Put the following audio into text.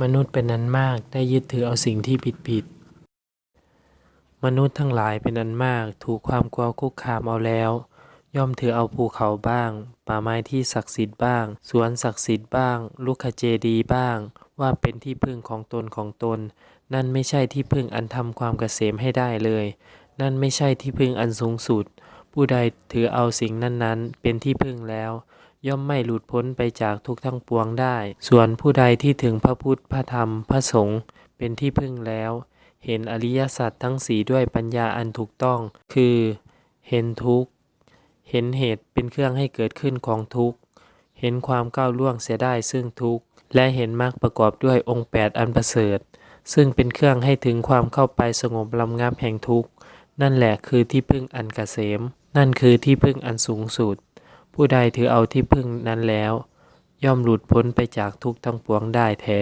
มนุษย์เป็นอันมากได้ยึดถือเอาสิ่งที่ผิดผิด มนุษย์ทั้งหลายเป็นอันมากถูกความกลัวคุกคามเอาแล้ว ย่อมถือเอาภูเขาบ้าง ป่าไม้ที่ศักดิ์สิทธิ์บ้าง สวนศักดิ์สิทธิ์บ้าง ลูกขเจดีบ้าง ว่าเป็นที่พึ่งของตนของตน นั่นไม่ใช่ที่พึ่งอันทำความเกษมให้ได้เลย นั่นไม่ใช่ที่พึ่งอันสูงสุด ผู้ใดถือเอาสิ่งนั้นๆ เป็นที่พึ่งแล้ว ย่อมไม่หลุดพ้นไปจากทุกข์ทั้งปวงได้ ส่วนผู้ใดที่ถึงพระพุทธ พระธรรม พระสงฆ์เป็นที่พึ่งแล้ว เห็นอริยสัจทั้งสีด้วยปัญญาอันถูกต้อง คือ เห็นทุกข์ เห็นเหตุเป็นเครื่องให้เกิดขึ้นของทุกข์ เห็นความก้าวล่วงเสียได้ซึ่งทุกข์ และเห็นมรรคประกอบด้วยองค์แปดอันประเสริฐ ซึ่งเป็นเครื่องให้ถึงความเข้าไปสงบลำงับแห่งทุกข์ นั่นแหละคือที่พึ่งอันเกษม นั่นคือที่พึ่งอันสูงสุด ผู้ใดถือเอาที่พึ่งนั้นแล้ว ย่อมหลุดพ้นไปจากทุกข์ทั้งปวงได้แท้